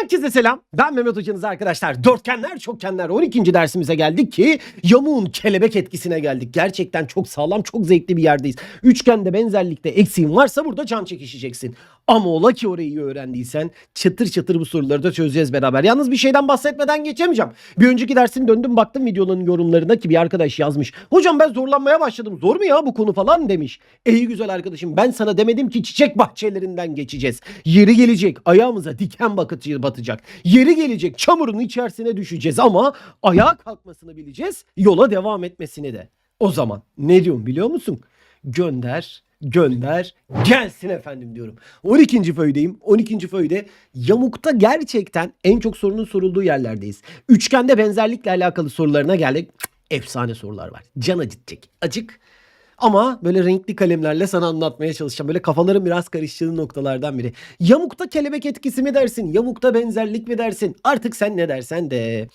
Herkese selam. Ben Mehmet Hocanız arkadaşlar. Dörtgenler, çokgenler 12. dersimize geldik ki yamuğun kelebek etkisine geldik. Gerçekten çok sağlam, çok zevkli bir yerdeyiz. Üçgende benzerlikte eksiğin varsa burada can çekişeceksin. Ama ola ki orayı öğrendiysen çıtır çıtır bu soruları da çözeceğiz beraber. Yalnız bir şeyden bahsetmeden geçemeyeceğim. Bir önceki dersin döndüm baktım videonun yorumlarına ki bir arkadaş yazmış. Hocam ben zorlanmaya başladım. Zor mu ya bu konu falan demiş. Ey güzel arkadaşım ben sana demedim ki çiçek bahçelerinden geçeceğiz. Yeri gelecek ayağımıza diken bakıcı batacak. Yeri gelecek çamurun içerisine düşeceğiz ama ayağa kalkmasını bileceğiz. Yola devam etmesini de. O zaman ne diyorum biliyor musun? Gönder, gönder, gelsin efendim diyorum. 12. föydeyim. 12. föyde yamukta gerçekten en çok sorunun sorulduğu yerlerdeyiz. Üçgende benzerlikle alakalı sorularına geldik. Efsane sorular var. Can acıtacak. Acık. Ama böyle renkli kalemlerle sana anlatmaya çalışacağım. Böyle kafaların biraz karıştığı noktalardan biri. Yamukta kelebek etkisi mi dersin? Yamukta benzerlik mi dersin? Artık sen ne dersen de.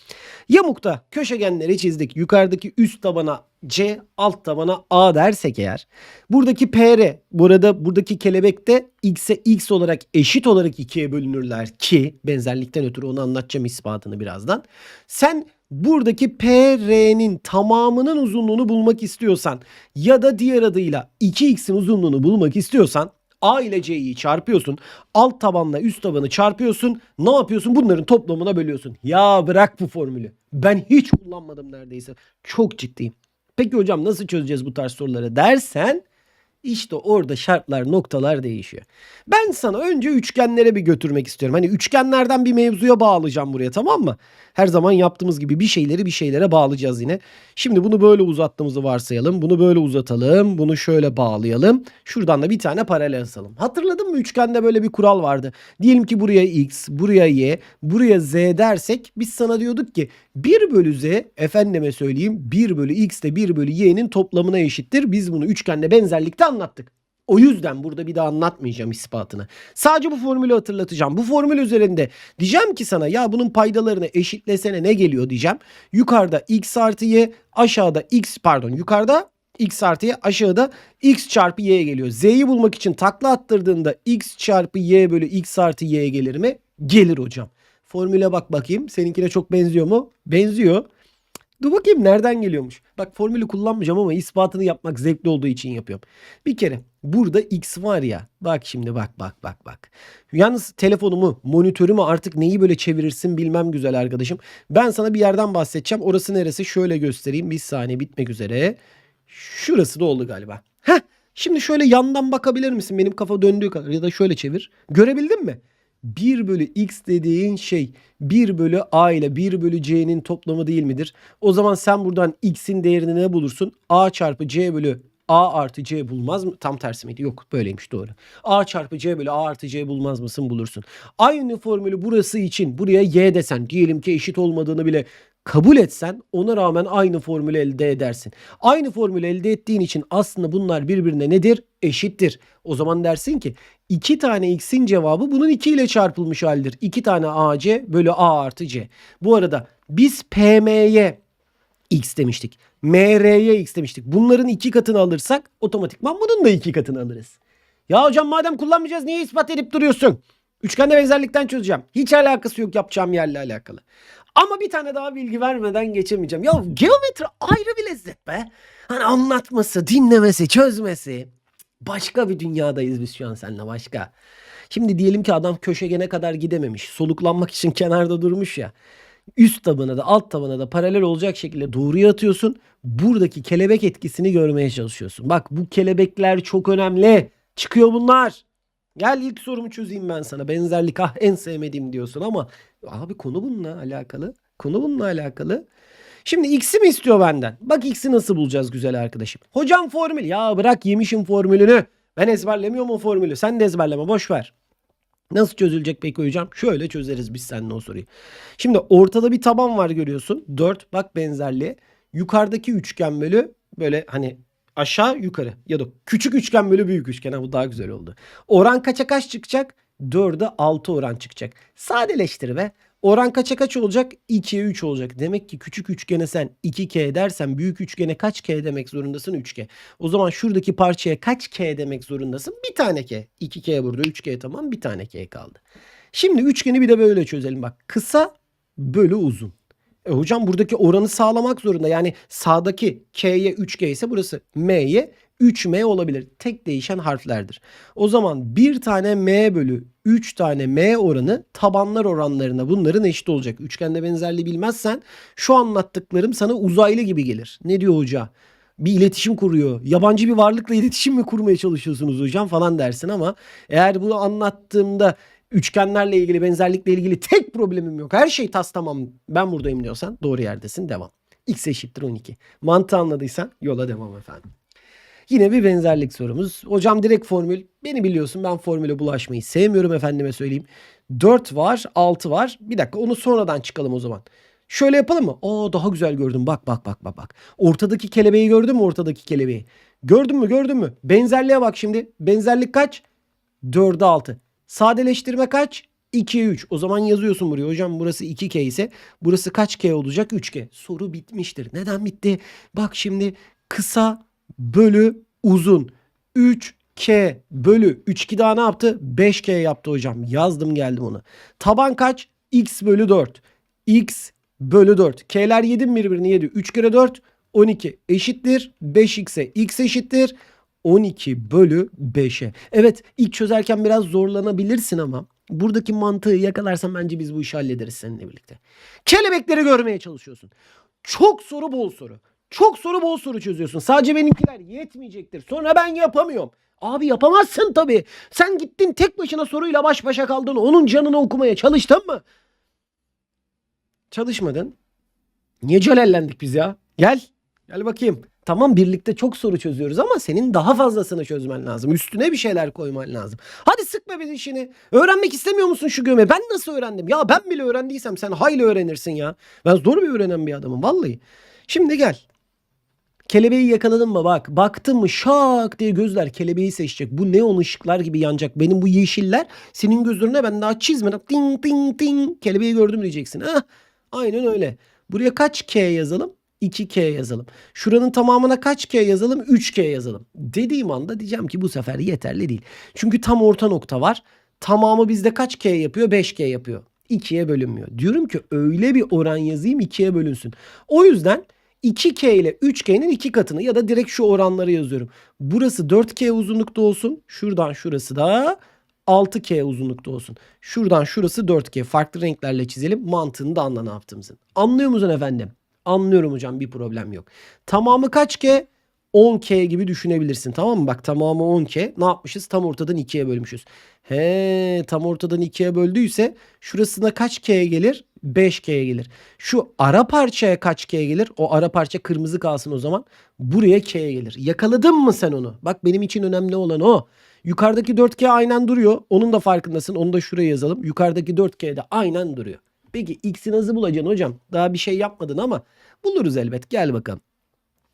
Yamukta köşegenleri çizdik. Yukarıdaki üst tabana C, alt tabana A dersek eğer. Buradaki PR, burada buradaki kelebekte X'e X olarak eşit olarak ikiye bölünürler ki benzerlikten ötürü onu anlatacağım ispatını birazdan. Sen buradaki PR'nin tamamının uzunluğunu bulmak istiyorsan ya da diğer adıyla 2x'in uzunluğunu bulmak istiyorsan A ile C'yi çarpıyorsun. Alt tabanla üst tabanı çarpıyorsun. Ne yapıyorsun? Bunların toplamına bölüyorsun. Ya bırak bu formülü. Ben hiç kullanmadım neredeyse. Çok ciddiyim. Peki hocam nasıl çözeceğiz bu tarz soruları dersen işte orada şartlar noktalar değişiyor. Ben sana önce üçgenlere bir götürmek istiyorum. Hani üçgenlerden bir mevzuya bağlayacağım buraya tamam mı? Her zaman yaptığımız gibi bir şeyleri bir şeylere bağlayacağız yine. Şimdi bunu böyle uzattığımızı varsayalım. Bunu böyle uzatalım. Bunu şöyle bağlayalım. Şuradan da bir tane paralel asalım. Hatırladın mı üçgende böyle bir kural vardı. Diyelim ki buraya x, buraya y, buraya z dersek biz sana diyorduk ki 1 bölü z efendime söyleyeyim 1 bölü x de 1 bölü y'nin toplamına eşittir. Biz bunu üçgende benzerlikte anlattık. O yüzden burada bir daha anlatmayacağım ispatını. Sadece bu formülü hatırlatacağım. Bu formül üzerinde diyeceğim ki sana ya bunun paydalarını eşitlesene ne geliyor diyeceğim. Yukarıda x artı y aşağıda x pardon yukarıda x artı y aşağıda x çarpı y geliyor. Z'yi bulmak için takla attırdığında x çarpı y bölü x artı y gelir mi? Gelir hocam. Formüle bak bakayım. Seninkine çok benziyor mu? Benziyor. Dur bakayım nereden geliyormuş. Bak formülü kullanmayacağım ama ispatını yapmak zevkli olduğu için yapıyorum. Bir kere burada x var ya. Bak şimdi bak bak bak bak. Yalnız telefonumu, monitörümü artık neyi böyle çevirirsin bilmem güzel arkadaşım. Ben sana bir yerden bahsedeceğim. Orası neresi? Şöyle göstereyim. Bir saniye bitmek üzere. Şurası da oldu galiba. Heh. Şimdi şöyle yandan bakabilir misin? Benim kafa döndüğü kadar ya da şöyle çevir. Görebildin mi? 1 bölü x dediğin şey 1 bölü a ile 1 bölü c'nin toplamı değil midir? O zaman sen buradan x'in değerini ne bulursun? a çarpı c bölü a artı c bulmaz mı? Tam tersi miydi? Yok böyleymiş doğru. a çarpı c bölü a artı c bulmaz mısın? Bulursun. Aynı formülü burası için buraya y desen diyelim ki eşit olmadığını bile kabul etsen ona rağmen aynı formülü elde edersin. Aynı formülü elde ettiğin için aslında bunlar birbirine nedir? Eşittir. O zaman dersin ki 2 tane x'in cevabı bunun 2 ile çarpılmış halidir. 2 tane ac bölü a artı c. Bu arada biz pm'ye x demiştik. mr'ye x demiştik. Bunların iki katını alırsak otomatikman bunun da iki katını alırız. Ya hocam madem kullanmayacağız niye ispat edip duruyorsun? Üçgende benzerlikten çözeceğim. Hiç alakası yok yapacağım yerle alakalı. Ama bir tane daha bilgi vermeden geçemeyeceğim. Ya geometri ayrı bir lezzet be. Hani anlatması, dinlemesi, çözmesi. Başka bir dünyadayız biz şu an seninle başka. Şimdi diyelim ki adam köşegene kadar gidememiş. Soluklanmak için kenarda durmuş ya. Üst tabana da alt tabana da paralel olacak şekilde doğruya atıyorsun. Buradaki kelebek etkisini görmeye çalışıyorsun. Bak bu kelebekler çok önemli. Çıkıyor bunlar. Gel ilk sorumu çözeyim ben sana. Benzerlik ah en sevmediğim diyorsun ama abi konu bununla alakalı. Konu bununla alakalı. Şimdi x'i mi istiyor benden? Bak x'i nasıl bulacağız güzel arkadaşım. Hocam formül. Ya bırak yemişim formülünü. Ben ezberlemiyorum o formülü. Sen de ezberleme boş ver. Nasıl çözülecek peki hocam? Şöyle çözeriz biz seninle o soruyu. Şimdi ortada bir taban var görüyorsun. 4 bak benzerliğe. Yukarıdaki üçgen bölü böyle hani aşağı yukarı ya da küçük üçgen bölü büyük üçgen. Ha, bu daha güzel oldu. Oran kaça kaç çıkacak? 4'e 6 oran çıkacak. Sadeleştir be. Oran kaça kaç olacak? 2'ye 3 olacak. Demek ki küçük üçgene sen 2K dersen büyük üçgene kaç K demek zorundasın? 3K. O zaman şuradaki parçaya kaç K demek zorundasın? Bir tane K. 2K burada 3K tamam bir tane K kaldı. Şimdi üçgeni bir de böyle çözelim bak. Kısa bölü uzun. E hocam buradaki oranı sağlamak zorunda. Yani sağdaki K'ye 3G ise burası M'ye 3M olabilir. Tek değişen harflerdir. O zaman bir tane M bölü 3 tane M oranı tabanlar oranlarına bunların eşit olacak. Üçgende benzerliği bilmezsen şu anlattıklarım sana uzaylı gibi gelir. Ne diyor hoca? bir iletişim kuruyor. Yabancı bir varlıkla iletişim mi kurmaya çalışıyorsunuz hocam falan dersin ama eğer bunu anlattığımda üçgenlerle ilgili benzerlikle ilgili tek problemim yok. Her şey tas tamam ben buradayım diyorsan doğru yerdesin devam. X eşittir 12. Mantığı anladıysan yola devam efendim. Yine bir benzerlik sorumuz. Hocam direkt formül. Beni biliyorsun ben formüle bulaşmayı sevmiyorum efendime söyleyeyim. 4 var 6 var. Bir dakika onu sonradan çıkalım o zaman. Şöyle yapalım mı? Aa daha güzel gördüm. Bak bak bak bak bak. Ortadaki kelebeği gördün mü ortadaki kelebeği? Gördün mü gördün mü? Benzerliğe bak şimdi. Benzerlik kaç? 4'e 6. Sadeleştirme kaç? 2'ye 3. O zaman yazıyorsun buraya. Hocam burası 2K ise burası kaç K olacak? 3K. Soru bitmiştir. Neden bitti? Bak şimdi kısa bölü uzun. 3K bölü 3 2 daha ne yaptı? 5K yaptı hocam. Yazdım geldim onu. Taban kaç? X bölü 4. X bölü 4. K'ler yedim birbirini yedi. 3 kere 4 12 eşittir. 5x'e x eşittir. 12 bölü 5'e. Evet ilk çözerken biraz zorlanabilirsin ama buradaki mantığı yakalarsan bence biz bu işi hallederiz seninle birlikte. Kelebekleri görmeye çalışıyorsun. Çok soru bol soru. Çok soru bol soru çözüyorsun. Sadece benimkiler yetmeyecektir. Sonra ben yapamıyorum. Abi yapamazsın tabii. Sen gittin tek başına soruyla baş başa kaldın. Onun canını okumaya çalıştın mı? Çalışmadın. Niye celallendik biz ya? Gel. Gel bakayım. Tamam birlikte çok soru çözüyoruz ama senin daha fazlasını çözmen lazım. Üstüne bir şeyler koyman lazım. Hadi sıkma biz işini. Öğrenmek istemiyor musun şu göme? Ben nasıl öğrendim? Ya ben bile öğrendiysem sen hayli öğrenirsin ya. Ben zor bir öğrenen bir adamım vallahi. Şimdi gel. Kelebeği yakaladın mı bak. Baktın mı şak diye gözler kelebeği seçecek. Bu neon ışıklar gibi yanacak. Benim bu yeşiller senin gözlerine ben daha çizmedim. Ting ting ting kelebeği gördüm diyeceksin. Hah, aynen öyle. Buraya kaç K yazalım? 2K yazalım. Şuranın tamamına kaç K yazalım? 3K yazalım. Dediğim anda diyeceğim ki bu sefer yeterli değil. Çünkü tam orta nokta var. Tamamı bizde kaç K yapıyor? 5K yapıyor. 2'ye bölünmüyor. Diyorum ki öyle bir oran yazayım 2'ye bölünsün. O yüzden 2K ile 3K'nin iki katını ya da direkt şu oranları yazıyorum. Burası 4K uzunlukta olsun. Şuradan şurası da 6K uzunlukta olsun. Şuradan şurası 4K. Farklı renklerle çizelim. Mantığını da anla ne yaptığımızın. Anlıyor musun efendim? Anlıyorum hocam bir problem yok. Tamamı kaç K? 10K gibi düşünebilirsin tamam mı? Bak tamamı 10K. Ne yapmışız? Tam ortadan 2'ye bölmüşüz. He tam ortadan 2'ye böldüyse şurasına kaç K gelir? 5K gelir. Şu ara parçaya kaç K gelir? O ara parça kırmızı kalsın o zaman. Buraya K gelir. Yakaladın mı sen onu? Bak benim için önemli olan o. Yukarıdaki 4K aynen duruyor. Onun da farkındasın. Onu da şuraya yazalım. Yukarıdaki 4K de aynen duruyor. Peki x'i nasıl bulacaksın hocam? Daha bir şey yapmadın ama buluruz elbet. Gel bakalım.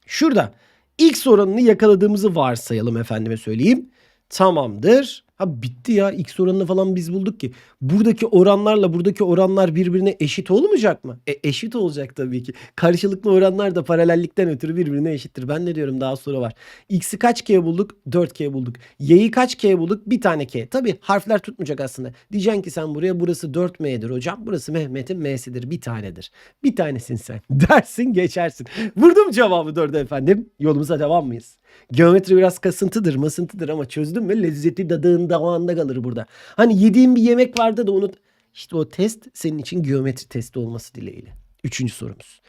Şurada x oranını yakaladığımızı varsayalım efendime söyleyeyim. Tamamdır. Ha bitti ya x oranını falan biz bulduk ki. Buradaki oranlarla buradaki oranlar birbirine eşit olmayacak mı? E eşit olacak tabii ki. Karşılıklı oranlar da paralellikten ötürü birbirine eşittir. Ben ne diyorum daha sonra var. X'i kaç k bulduk? 4k bulduk. Y'yi kaç k bulduk? Bir tane k. Tabii harfler tutmayacak aslında. Diyeceksin ki sen buraya burası 4m'dir hocam. Burası Mehmet'in m'sidir. Bir tanedir. Bir tanesin sen. Dersin geçersin. Vurdum cevabı 4'e efendim. Yolumuza devam mıyız? Geometri biraz kasıntıdır, masıntıdır ama çözdün mü lezzeti dadığın damağında kalır burada. Hani yediğin bir yemek vardı da onu... İşte o test senin için geometri testi olması dileğiyle. Üçüncü sorumuz.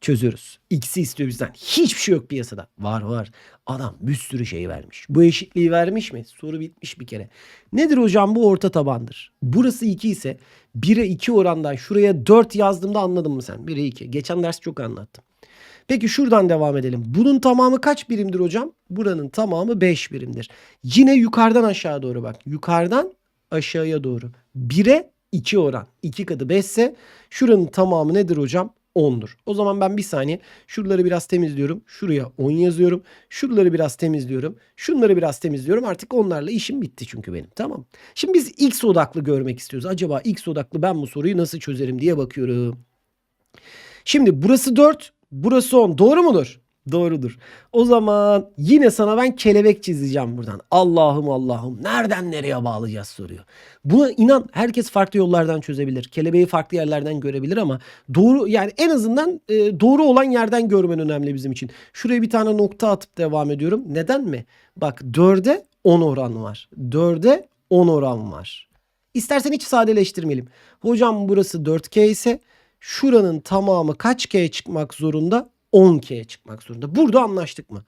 Çözüyoruz. X'i istiyor bizden. Hiçbir şey yok piyasada. Var var. Adam bir sürü şey vermiş. Bu eşitliği vermiş mi? Soru bitmiş bir kere. Nedir hocam bu orta tabandır. Burası 2 ise 1'e 2 orandan şuraya 4 yazdığımda anladın mı sen? 1'e 2. Geçen ders çok anlattım. Peki şuradan devam edelim. Bunun tamamı kaç birimdir hocam? Buranın tamamı 5 birimdir. Yine yukarıdan aşağı doğru bak. Yukarıdan aşağıya doğru. 1'e 2 oran. 2 katı 5 ise şuranın tamamı nedir hocam? 10'dur. O zaman ben bir saniye şuraları biraz temizliyorum. Şuraya 10 yazıyorum. Şuraları biraz temizliyorum. Şunları biraz temizliyorum. Artık onlarla işim bitti çünkü benim. Tamam. Şimdi biz x odaklı görmek istiyoruz. Acaba x odaklı ben bu soruyu nasıl çözerim diye bakıyorum. Şimdi burası 4, burası 10. Doğru mudur? Doğrudur. O zaman yine sana ben kelebek çizeceğim buradan. Allah'ım Allah'ım nereden nereye bağlayacağız soruyor. Buna inan herkes farklı yollardan çözebilir. Kelebeği farklı yerlerden görebilir ama doğru yani en azından e, doğru olan yerden görmen önemli bizim için. Şuraya bir tane nokta atıp devam ediyorum. Neden mi? Bak 4'e 10 oran var. 4'e 10 oran var. İstersen hiç sadeleştirmeyelim. Hocam burası 4K ise şuranın tamamı kaç K çıkmak zorunda? 10K çıkmak zorunda. Burada anlaştık mı?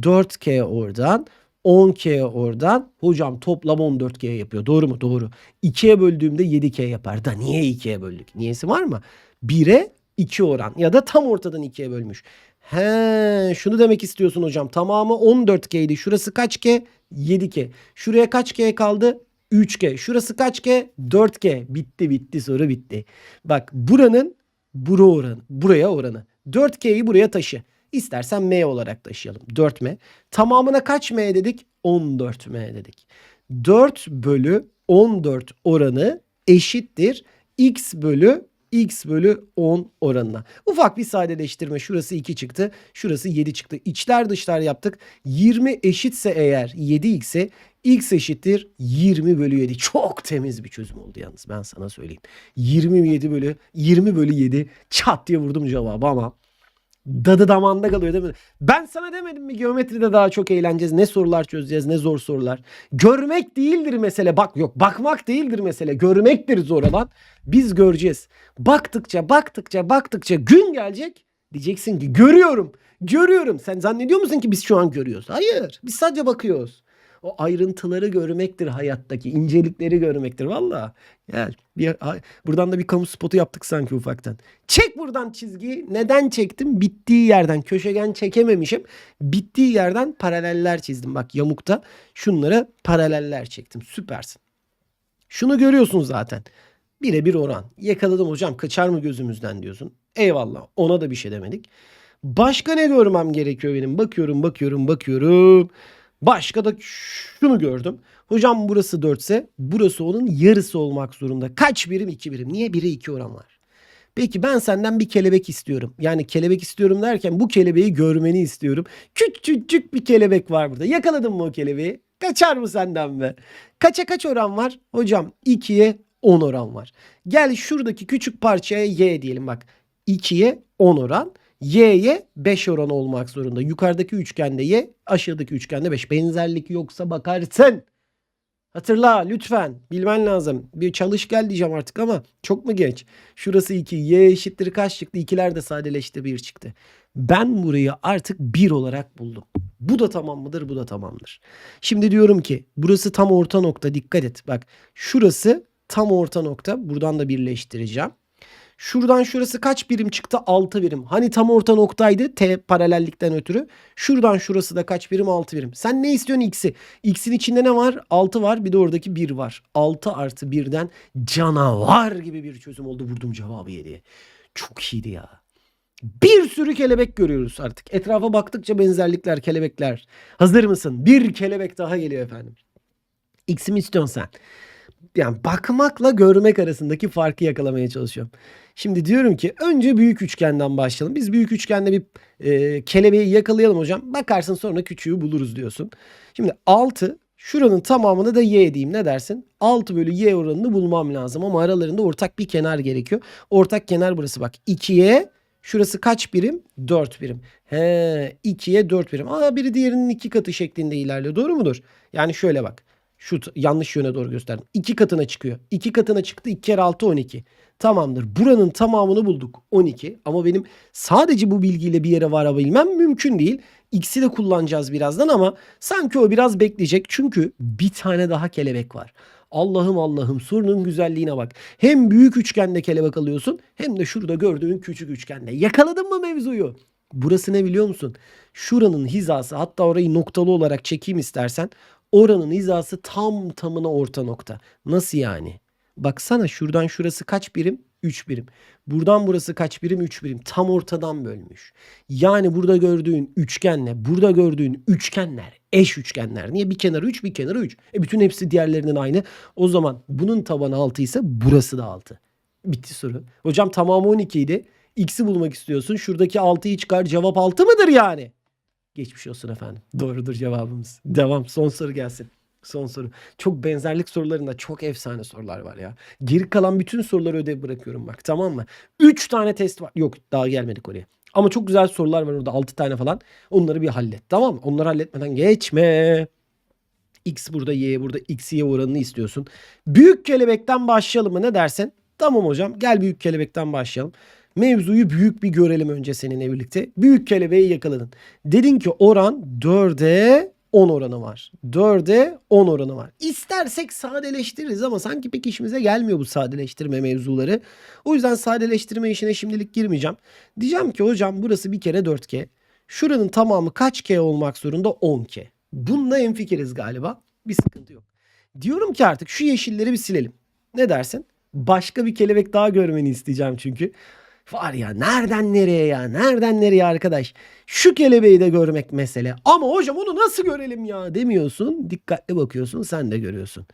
4K oradan 10K oradan. Hocam toplam 14K yapıyor. Doğru mu? Doğru. 2'ye böldüğümde 7K yapar. Da niye 2'ye böldük? Niyesi var mı? 1'e 2 oran ya da tam ortadan 2'ye bölmüş. He, şunu demek istiyorsun hocam. Tamamı 14K idi. Şurası kaç K? 7K. Şuraya kaç K kaldı? 3K. Şurası kaç K? 4K. Bitti bitti soru bitti. Bak buranın bura oranı, buraya oranı. 4K'yi buraya taşı. İstersen M olarak taşıyalım. 4M. Tamamına kaç M dedik? 14M dedik. 4 bölü 14 oranı eşittir. X bölü x bölü 10 oranına. Ufak bir sadeleştirme. Şurası 2 çıktı. Şurası 7 çıktı. İçler dışlar yaptık. 20 eşitse eğer 7x'e x eşittir 20 bölü 7. Çok temiz bir çözüm oldu yalnız ben sana söyleyeyim. 27 bölü 20 bölü 7 çat diye vurdum cevabı ama dadı damağında kalıyor değil mi? Ben sana demedim mi geometride daha çok eğleneceğiz. Ne sorular çözeceğiz ne zor sorular. Görmek değildir mesele. Bak yok bakmak değildir mesele. Görmektir zor olan. Biz göreceğiz. Baktıkça baktıkça baktıkça gün gelecek. Diyeceksin ki görüyorum. Görüyorum. Sen zannediyor musun ki biz şu an görüyoruz? Hayır. Biz sadece bakıyoruz. O ayrıntıları görmektir hayattaki. incelikleri görmektir. Valla. Gel. Bir, buradan da bir kamu spotu yaptık sanki ufaktan. Çek buradan çizgiyi. Neden çektim? Bittiği yerden. Köşegen çekememişim. Bittiği yerden paraleller çizdim. Bak yamukta şunlara paraleller çektim. Süpersin. Şunu görüyorsun zaten. Birebir oran. Yakaladım hocam kaçar mı gözümüzden diyorsun. Eyvallah ona da bir şey demedik. Başka ne görmem gerekiyor benim? Bakıyorum bakıyorum bakıyorum. Başka da şunu gördüm. Hocam burası 4 ise burası onun yarısı olmak zorunda. Kaç birim? 2 birim. Niye? 1'e 2 oran var. Peki ben senden bir kelebek istiyorum. Yani kelebek istiyorum derken bu kelebeği görmeni istiyorum. Küçücük bir kelebek var burada. Yakaladın mı o kelebeği? Kaçar mı senden be? Kaça kaç oran var? Hocam 2'ye 10 oran var. Gel şuradaki küçük parçaya y diyelim bak. 2'ye 10 oran. Y'ye 5 oran olmak zorunda. Yukarıdaki üçgende y, aşağıdaki üçgende 5. Benzerlik yoksa bakarsın. Hatırla lütfen. Bilmen lazım. Bir çalış gel diyeceğim artık ama çok mu geç? Şurası 2. Y eşittir kaç çıktı? İkiler de sadeleşti 1 çıktı. Ben burayı artık 1 olarak buldum. Bu da tamam mıdır? Bu da tamamdır. Şimdi diyorum ki burası tam orta nokta. Dikkat et. Bak şurası tam orta nokta. Buradan da birleştireceğim. Şuradan şurası kaç birim çıktı? 6 birim. Hani tam orta noktaydı T paralellikten ötürü. Şuradan şurası da kaç birim? 6 birim. Sen ne istiyorsun x'i? X'in içinde ne var? 6 var bir de oradaki 1 var. 6 artı 1'den canavar gibi bir çözüm oldu. Vurdum cevabı 7'ye. Çok iyiydi ya. Bir sürü kelebek görüyoruz artık. Etrafa baktıkça benzerlikler, kelebekler. Hazır mısın? Bir kelebek daha geliyor efendim. X'i mi istiyorsun sen? yani bakmakla görmek arasındaki farkı yakalamaya çalışıyorum. Şimdi diyorum ki önce büyük üçgenden başlayalım. Biz büyük üçgende bir e, kelebeği yakalayalım hocam. Bakarsın sonra küçüğü buluruz diyorsun. Şimdi 6 şuranın tamamını da y diyeyim ne dersin? 6 bölü y oranını bulmam lazım ama aralarında ortak bir kenar gerekiyor. Ortak kenar burası bak 2'ye Şurası kaç birim? 4 birim. He, 2'ye 4 birim. Aa biri diğerinin iki katı şeklinde ilerliyor. Doğru mudur? Yani şöyle bak. Şu t- yanlış yöne doğru gösterdim. 2 katına çıkıyor. 2 katına çıktı. 2 kere 6 12. Tamamdır. Buranın tamamını bulduk. 12. Ama benim sadece bu bilgiyle bir yere varabilmem mümkün değil. X'i de kullanacağız birazdan ama sanki o biraz bekleyecek. Çünkü bir tane daha kelebek var. Allah'ım Allah'ım sorunun güzelliğine bak. Hem büyük üçgende kelebek alıyorsun hem de şurada gördüğün küçük üçgende. Yakaladın mı mevzuyu? Burası ne biliyor musun? Şuranın hizası hatta orayı noktalı olarak çekeyim istersen. Oranın hizası tam tamına orta nokta. Nasıl yani? Baksana şuradan şurası kaç birim? 3 birim. Buradan burası kaç birim? 3 birim. Tam ortadan bölmüş. Yani burada gördüğün üçgenle burada gördüğün üçgenler eş üçgenler. Niye? Bir kenarı 3 bir kenarı 3. E bütün hepsi diğerlerinin aynı. O zaman bunun tabanı 6 ise burası da 6. Bitti soru. Hocam tamamı 12 idi. X'i bulmak istiyorsun. Şuradaki 6'yı çıkar. Cevap 6 mıdır yani? Geçmiş olsun efendim. Doğrudur cevabımız. Devam. Son soru gelsin. Son soru. Çok benzerlik sorularında çok efsane sorular var ya. Geri kalan bütün soruları ödev bırakıyorum bak tamam mı? 3 tane test var. Yok daha gelmedik oraya. Ama çok güzel sorular var orada 6 tane falan. Onları bir hallet tamam mı? Onları halletmeden geçme. X burada Y burada X Y oranını istiyorsun. Büyük kelebekten başlayalım mı ne dersin? Tamam hocam gel büyük kelebekten başlayalım. Mevzuyu büyük bir görelim önce seninle birlikte. Büyük kelebeği yakaladın. Dedin ki oran 4'e 10 oranı var. 4'e 10 oranı var. İstersek sadeleştiririz ama sanki pek işimize gelmiyor bu sadeleştirme mevzuları. O yüzden sadeleştirme işine şimdilik girmeyeceğim. Diyeceğim ki hocam burası bir kere 4K. Şuranın tamamı kaç K olmak zorunda? 10K. Bunda enfikiriz galiba. Bir sıkıntı yok. Diyorum ki artık şu yeşilleri bir silelim. Ne dersin? Başka bir kelebek daha görmeni isteyeceğim çünkü. Var ya nereden nereye ya nereden nereye arkadaş. Şu kelebeği de görmek mesele. Ama hocam onu nasıl görelim ya demiyorsun. Dikkatli bakıyorsun sen de görüyorsun.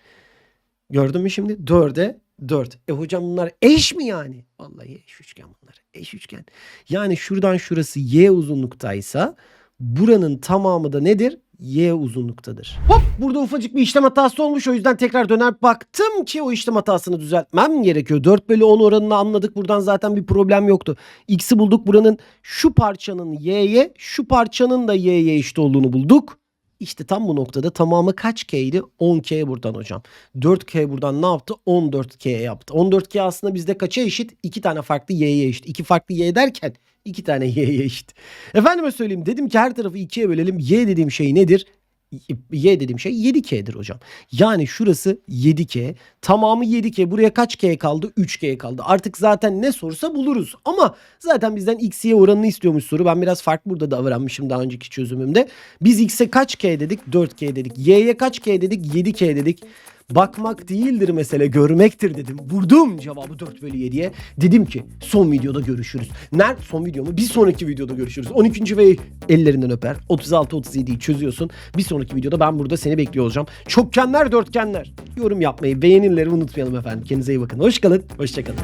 Gördün mü şimdi? 4'e 4. E hocam bunlar eş mi yani? Vallahi eş üçgen bunlar. Eş üçgen. Yani şuradan şurası y uzunluktaysa buranın tamamı da nedir? Y uzunluktadır. Hop burada ufacık bir işlem hatası olmuş. O yüzden tekrar döner baktım ki o işlem hatasını düzeltmem gerekiyor. 4 bölü 10 oranını anladık. Buradan zaten bir problem yoktu. X'i bulduk. Buranın şu parçanın Y'ye şu parçanın da Y'ye eşit olduğunu bulduk. İşte tam bu noktada tamamı kaç K idi? 10K buradan hocam. 4K buradan ne yaptı? 14K yaptı. 14K aslında bizde kaça eşit? 2 tane farklı Y'ye eşit. 2 farklı Y derken 2 tane Y'ye eşit. Efendime söyleyeyim dedim ki her tarafı 2'ye bölelim. Y dediğim şey nedir? Y dediğim şey 7K'dir hocam. Yani şurası 7K. Tamamı 7K. Buraya kaç K kaldı? 3K kaldı. Artık zaten ne sorsa buluruz. Ama zaten bizden X, Y oranını istiyormuş soru. Ben biraz farklı burada davranmışım daha önceki çözümümde. Biz X'e kaç K dedik? 4K dedik. Y'ye kaç K dedik? 7K dedik. Bakmak değildir mesele görmektir dedim. Vurdum cevabı 4 bölü 7'ye. Dedim ki son videoda görüşürüz. Nerede son video mu? Bir sonraki videoda görüşürüz. 12. ve ellerinden öper. 36-37'yi çözüyorsun. Bir sonraki videoda ben burada seni bekliyor olacağım. Çokgenler dörtgenler. Yorum yapmayı beğenileri unutmayalım efendim. Kendinize iyi bakın. Hoş kalın. Hoşça kalın.